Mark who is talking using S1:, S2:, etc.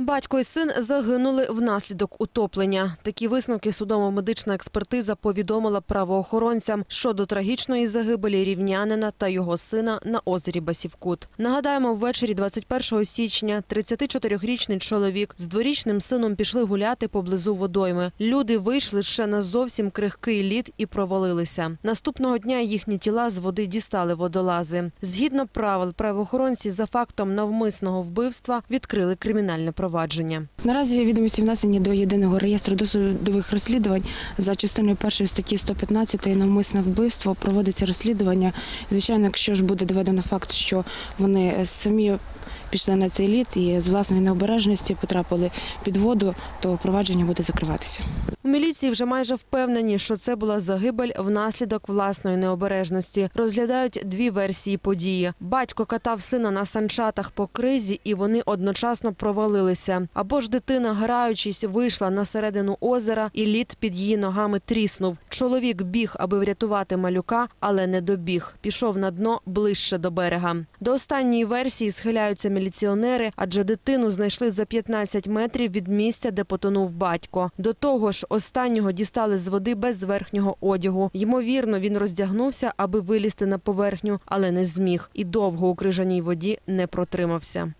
S1: Батько і син загинули внаслідок утоплення. Такі висновки судово-медична експертиза повідомила правоохоронцям щодо трагічної загибелі рівнянина та його сина на озері Басівкут. Нагадаємо, ввечері 21 січня 34-річний чоловік з дворічним сином пішли гуляти поблизу водойми. Люди вийшли ще на зовсім крихкий лід і провалилися. Наступного дня їхні тіла з води дістали водолази. Згідно правил, правоохоронці за фактом навмисного вбивства відкрили кримінальне провадження.
S2: Наразі відомості внесені до єдиного реєстру досудових розслідувань за частиною першої статті 115 навмисне вбивство проводиться розслідування. Звичайно, якщо ж буде доведено факт, що вони самі пішли на цей лід і з власної необережності потрапили під воду, то провадження буде закриватися.
S1: Міліції вже майже впевнені, що це була загибель внаслідок власної необережності. Розглядають дві версії події. Батько катав сина на санчатах по кризі, і вони одночасно провалилися. Або ж дитина, граючись, вийшла на середину озера, і лід під її ногами тріснув. Чоловік біг, аби врятувати малюка, але не добіг. Пішов на дно ближче до берега. До останньої версії схиляються міліціонери, адже дитину знайшли за 15 метрів від місця, де потонув батько. До того ж, останнього дістали з води без верхнього одягу. Ймовірно, він роздягнувся, аби вилізти на поверхню, але не зміг і довго у крижаній воді не протримався.